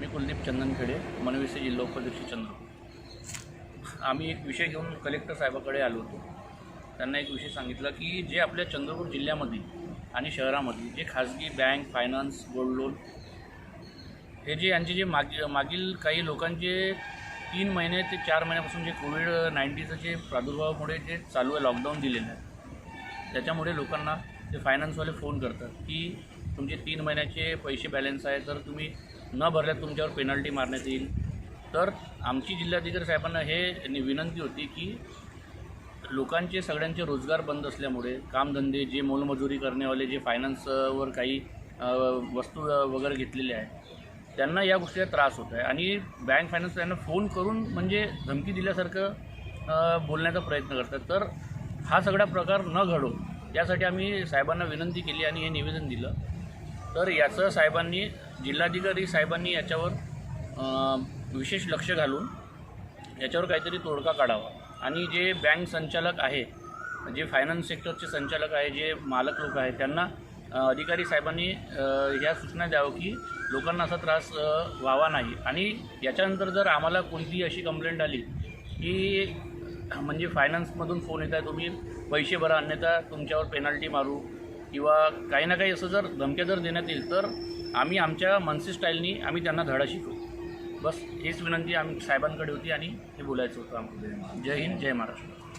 मी कुलदीप चंदनखेडे मनविसे जिल्हा उपाध्यक्ष चंद्रपूर आम्ही एक विषय घेऊन कलेक्टर साहेबाकडे आलो होतो. त्यांना एक विषय सांगितला की जे आपल्या चंद्रपूर जिल्ह्यामध्ये आणि शहरामध्ये जे खाजगी बँक फायनान्स गोल्ड लोन हे जे यांचे जे माग मागील काही लोकांचे तीन महिने ते चार महिन्यापासून जे कोविड नाईन्टीचं जे प्रादुर्भावामुळे जे चालू आहे लॉकडाऊन दिलेलं आहे त्याच्यामुळे लोकांना ते फायनान्सवाले फोन करतात की तुमचे तीन महिन्याचे पैसे बॅलन्स आहे तर तुम्ही न भरल्यास तुमच्यावर पेनल्टी मारण्यात येईल. तर आमची जिल्हाधिकारी साहेबांना हे विनंती होती की लोकांचे सगळ्यांचे रोजगार बंद असल्यामुळे कामधंदे जे मोलमजुरी करण्यावाले जे फायनान्सवर काही वस्तू वगैरे घेतलेले आहे त्यांना या गोष्टीचा त्रास होत आहे. आणि बँक फायनान्स त्यांना फोन करून म्हणजे धमकी दिल्यासारखं बोलण्याचा प्रयत्न करतात. तर हा सगळा प्रकार न घडो यासाठी आम्ही साहेबांना विनंती केली आणि हे निवेदन दिलं. तर याचं साहेबांनी जिल्हाधिकारी साहेबांनी याच्यावर विशेष लक्ष घालून याच्यावर काहीतरी तोडगा काढावा. आणि जे बँक संचालक आहे जे फायनान्स सेक्टरचे संचालक आहे जे मालक लोक आहेत त्यांना अधिकारी साहेबांनी ह्या सूचना द्यावं की लोकांना असा त्रास व्हावा नाही. आणि याच्यानंतर जर आम्हाला कोणतीही अशी कंप्लेंट आली की म्हणजे फायनान्समधून फोन येत आहे तुम्ही पैसे भरा अन्यथा तुमच्यावर पेनल्टी मारू किंवा काही ना काही असं जर धमक्या जर देण्यात येईल तर आम्ही आमच्या मनसे स्टाईलनी आम्ही त्यांना धडा शिकू बस हीच विनंती आम्ही साहेबांकडे होती आणि हे बोलायचं होतं आम्हाला. जय हिंद जय महाराष्ट्र.